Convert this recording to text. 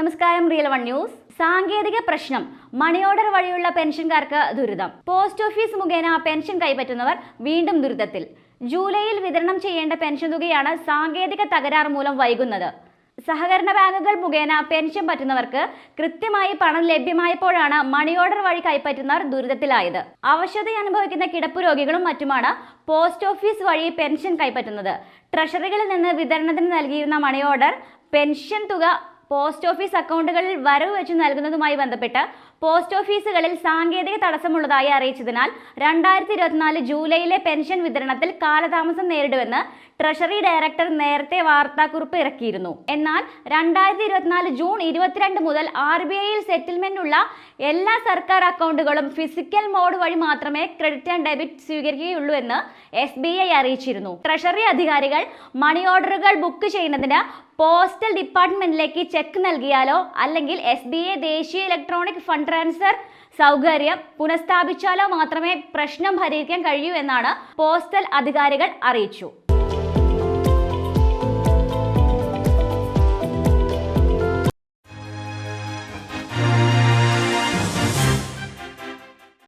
നമസ്കാരം real one news. സാങ്കേതിക പ്രശ്നം മണി ഓർഡർ വഴിയുള്ള പെൻഷൻകാർക്ക് ദുരിതം. പോസ്റ്റ് ഓഫീസ് മുഖേന പെൻഷൻ കൈപ്പറ്റുന്നവർ വീണ്ടും ദുരിതത്തിൽ. ജൂലൈയിൽ വിതരണം ചെയ്യേണ്ട പെൻഷൻ തുകയാണ് സാങ്കേതിക തകരാർ മൂലം വൈകുന്നത്. സഹകരണ ബാങ്കുകൾ മുഖേന പെൻഷൻ പറ്റുന്നവർക്ക് കൃത്യമായി പണം ലഭ്യമായപ്പോഴാണ് മണി ഓർഡർ വഴി കൈപ്പറ്റുന്നവർ ദുരിതത്തിലായത്. അവശത അനുഭവിക്കുന്ന കിടപ്പ് രോഗികളും മറ്റുമാണ് പോസ്റ്റ് ഓഫീസ് വഴി പെൻഷൻ കൈപ്പറ്റുന്നത്. ട്രഷറികളിൽ നിന്ന് വിതരണത്തിന് നൽകിയിരുന്ന മണി ഓർഡർ പെൻഷൻ തുക പോസ്റ്റ് ഓഫീസ് അക്കൗണ്ടുകളിൽ വരവ് വെച്ച് നൽകുന്നതുമായി ബന്ധപ്പെട്ട് പോസ്റ്റ് ഓഫീസുകളിൽ സാങ്കേതിക തടസ്സമുള്ളതായി അറിയിച്ചതിനാൽ രണ്ടായിരത്തി ഇരുപത്തിനാല് ജൂലൈയിലെ പെൻഷൻ വിതരണത്തിൽ കാലതാമസം നേരിടുമെന്ന് ട്രഷറി ഡയറക്ടർ നേരത്തെ വാർത്താക്കുറിപ്പ് ഇറക്കിയിരുന്നു. എന്നാൽ രണ്ടായിരത്തി ഇരുപത്തിനാല് ജൂൺ ഇരുപത്തിരണ്ട് മുതൽ ആർ ബി ഐയിൽ സെറ്റിൽമെന്റ് ഉള്ള എല്ലാ സർക്കാർ അക്കൗണ്ടുകളും ഫിസിക്കൽ മോഡ് വഴി മാത്രമേ ക്രെഡിറ്റ് ആൻഡ് ഡെബിറ്റ് സ്വീകരിക്കുകയുള്ളൂ എന്ന് എസ് ബി ഐ അറിയിച്ചിരുന്നു. ട്രഷറി അധികാരികൾ മണി ഓർഡറുകൾ ബുക്ക് ചെയ്യുന്നതിന് പോസ്റ്റൽ ഡിപ്പാർട്ട്മെന്റിലേക്ക് ചെക്ക് നൽകിയാലോ അല്ലെങ്കിൽ എസ് ബി ഐ ദേശീയ ഇലക്ട്രോണിക് ഫണ്ട് ട്രാൻസ്ഫർ സൗകര്യം പുനഃസ്ഥാപിച്ചാലോ മാത്രമേ പ്രശ്നം പരിഹരിക്കാൻ കഴിയൂ എന്നാണ് പോസ്റ്റൽ അധികാരികൾ അറിയിച്ചു.